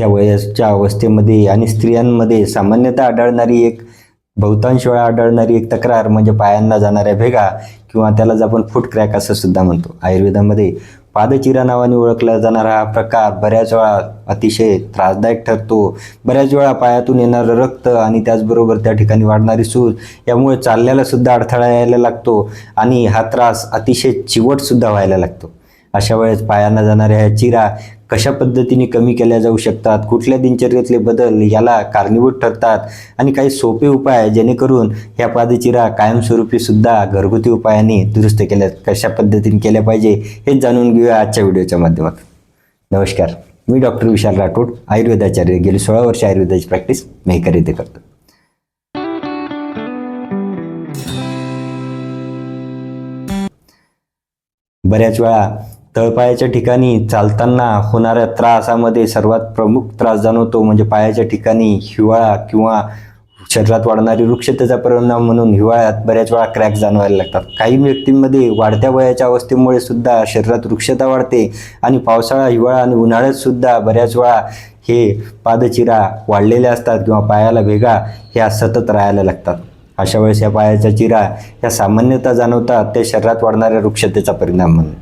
त्या वयाच्या अवस्थेमध्ये आणि स्त्रियांमध्ये सामान्यतः आढळणारी एक बहुतांश वेळा आढळणारी एक तक्रार म्हणजे पायांना जाणाऱ्या भेगा किंवा त्यालाच आपण फूट क्रॅक असं सुद्धा म्हणतो. आयुर्वेदामध्ये पादचिरा नावाने ओळखला जाणारा हा प्रकार बऱ्याच वेळा अतिशय त्रासदायक ठरतो. बऱ्याच वेळा पायातून येणारं रक्त आणि त्याचबरोबर त्या ठिकाणी वाढणारी सूज यामुळे चालण्याला सुद्धा अडथळा यायला लागतो आणि हा त्रास अतिशय चिवटसुद्धा व्हायला लागतो. अशा वेळेस पायांना जाणाऱ्या ह्या चिरा कशा पद्धतीने कमी केल्या जाऊ शकतात कुठल्या दिनचर्येतले बदल याला कारणीभूत ठरतात आणि काही सोपे उपाय जेणेकरून ह्या पादचिरा कायमस्वरूपी सुद्धा घरगुती उपायाने दुरुस्त केल्या कशा पद्धतीने केल्या पाहिजे हेच जाणून घेऊया आजच्या व्हिडिओच्या माध्यमातून नमस्कार मी डॉक्टर विशाल राठोड आयुर्वेदाचार्य गेली सोळा वर्ष आयुर्वेदाची प्रॅक्टिस मेहकर येथे करतो. बऱ्याच वेळा तळपायाच्या ठिकाणी चालताना होणाऱ्या त्रासामध्ये सर्वात प्रमुख त्रास जाणवतो म्हणजे पायाच्या ठिकाणी हिवाळा किंवा शरीरात वाढणारी वृक्षतेचा परिणाम म्हणून हिवाळ्यात बऱ्याच वेळा क्रॅक जाणवायला लागतात. काही व्यक्तींमध्ये वाढत्या वयाच्या अवस्थेमुळे सुद्धा शरीरात वृक्षता वाढते आणि पावसाळा हिवाळा आणि उन्हाळ्यात सुद्धा बऱ्याच वेळा हे पादचिरा वाढलेल्या असतात किंवा पायाला भेगा ह्या सतत राहायला लागतात. अशा वेळेस या पायाच्या चिरा ह्या सामान्यतः जाणवतात ते शरीरात वाढणाऱ्या वृक्षतेचा परिणाम म्हणून.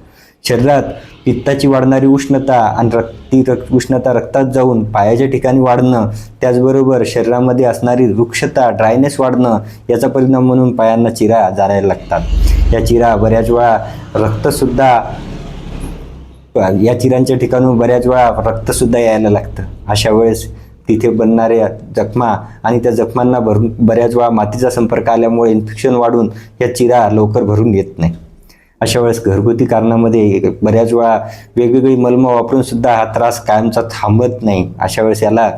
शरीरात पित्ताची वाढणारी उष्णता आणि रक्ती रक्त उष्णता रक्तात जाऊन पायाच्या ठिकाणी वाढणं त्याचबरोबर शरीरामध्ये असणारी वृक्षता ड्रायनेस वाढणं याचा परिणाम म्हणून पायांना चिरा जाणायला लागतात. या चिरा बऱ्याच वेळा रक्तसुद्धा या चिरांच्या ठिकाणून बऱ्याच वेळा रक्तसुद्धा यायला लागतं. अशा वेळेस तिथे बनणाऱ्या जखमा आणि त्या जखमांना भरून बऱ्याच वेळा मातीचा संपर्क आल्यामुळे इन्फेक्शन वाढून या चिरा लवकर भरून येत नाही. अशा वेळेस घरगुती कारणामध्ये बऱ्याच वेळा वेगवेगळी मलमं वापरून सुद्धा हा त्रास कायमचा थांबत नाही. अशा वेळेस याला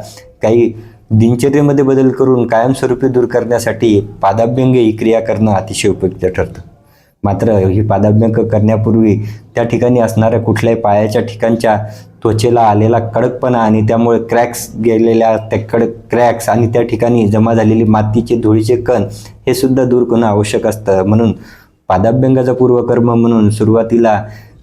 काही दिनचर्येमध्ये बदल करून कायमस्वरूपी दूर करण्यासाठी पादाभ्यंग ही क्रिया करणं अतिशय उपयुक्त ठरतं. मात्र ही पादाभ्यंग करण्यापूर्वी त्या ठिकाणी असणाऱ्या कुठल्याही पायाच्या ठिकाणच्या त्वचेला आलेला कडकपणा आणि त्यामुळे क्रॅक्स गेलेल्या त्या कडक क्रॅक्स आणि त्या ठिकाणी जमा झालेली मातीचे धुळीचे कण हे सुद्धा दूर करणं आवश्यक असतं. म्हणून पादाभ्यंगाचा पूर्वकर्म म्हणून सुरुवातीला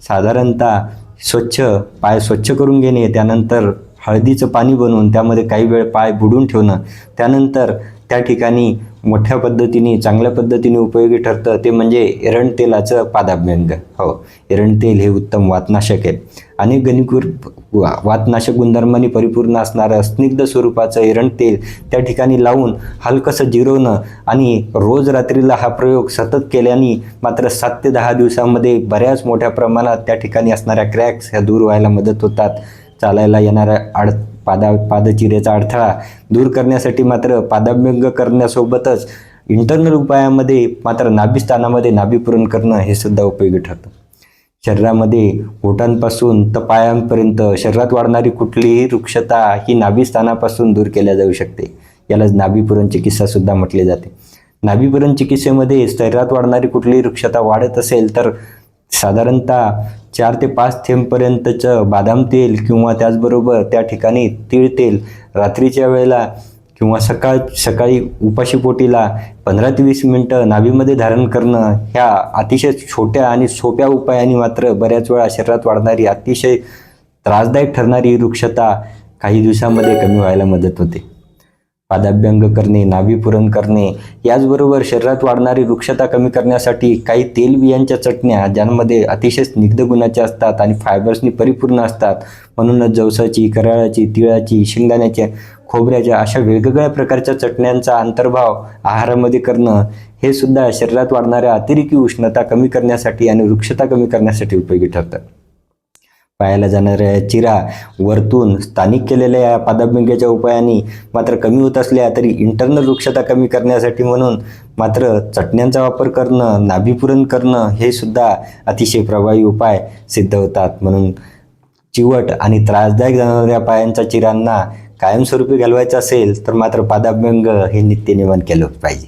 साधारणतः स्वच्छ पाय स्वच्छ करून घेणे त्यानंतर हळदीचं पाणी बनवून त्यामध्ये काही वेळ पाय बुडून ठेवणं त्यानंतर त्या ठिकाणी मोठ्या पद्धतीने चांगल्या पद्धतीने उपयोगी ठरतं ते म्हणजे एरण तेलाचं पादाभ्यंग. हो एरण तेल हे उत्तम वातनाशक आहे. आणि गणिकुर वा- वातनाशक गुणधर्मांनी परिपूर्ण असणारं स्निग्ध स्वरूपाचं एरण तेल त्या ठिकाणी लावून हलकंसं जिरवणं आणि रोज रात्रीला हा प्रयोग सतत केल्याने मात्र सात ते दहा दिवसामध्ये बऱ्याच मोठ्या प्रमाणात त्या ठिकाणी असणाऱ्या क्रॅक्स ह्या दूर व्हायला मदत होतात. चालायला येणाऱ्या आड पादा पादचिरेचा अडथळा दूर करण्यासाठी मात्र पादाभ्यंग करण्यासोबतच इंटरनल उपायामध्ये मात्र नाभिस्थानामध्ये नाभीपूरण करणं हे सुद्धा उपयोगी ठरतं. शरीरामध्ये ओठांपासून तर पायांपर्यंत शरीरात वाढणारी कुठलीही वृक्षता ही नाभीस्थानापासून दूर केल्या जाऊ शकते. यालाच नाभीपुरण चिकित्सासुद्धा म्हटले म्हटली जाते. नाभीपुरण चिकित्सेमध्ये शरीरात वाढणारी कुठलीही वृक्षता वाढत असेल तर साधारणतः चार ते पाच थेंबपर्यंतचं बादाम तेल किंवा त्याचबरोबर त्या ठिकाणी तीळ तेल रात्रीच्या वेळेला किंवा सकाळ सकाळी उपाशीपोटीला पंधरा ते वीस मिनटं नाभीमध्ये धारण करणं ह्या अतिशय छोट्या आणि सोप्या उपायाने मात्र बऱ्याच वेळा शरीरात वाढणारी अतिशय त्रासदायक ठरणारी वृक्षता काही दिवसामध्ये कमी व्हायला मदत होते. पादाभ्यंग करणे नाभीपुरण करणे याचबरोबर शरीरात वाढणारी वृक्षता कमी करण्यासाठी काही तेलबियांच्या चटण्या ज्यांमध्ये अतिशय स्निग्ध गुणाच्या असतात आणि फायबर्सनी परिपूर्ण असतात. म्हणूनच जवसाची कराळाची तिळाची शेंगदाण्याच्या खोबऱ्याच्या अशा वेगवेगळ्या प्रकारच्या चटण्यांचा अंतर्भाव आहारामध्ये करणं हे सुद्धा शरीरात वाढणाऱ्या अतिरेकी उष्णता कमी करण्यासाठी आणि वृक्षता कमी करण्यासाठी उपयोगी ठरतं. पायाला जाणाऱ्या चिरा वरतून स्थानिक केलेल्या या पादाभिंग्याच्या उपायांनी मात्र कमी होत असल्या तरी इंटरनल वृक्षता कमी करण्यासाठी म्हणून मात्र चटण्यांचा वापर करणं नाभीपुरण करणं हे सुद्धा अतिशय प्रभावी उपाय सिद्ध होतात. म्हणून चिवट आणि त्रासदायक जाणाऱ्या पायांच्या चिरांना कायमस्वरूपी घालवायचं असेल तर मात्र पादाभ्यंग हे नित्यनियमन केलं पाहिजे.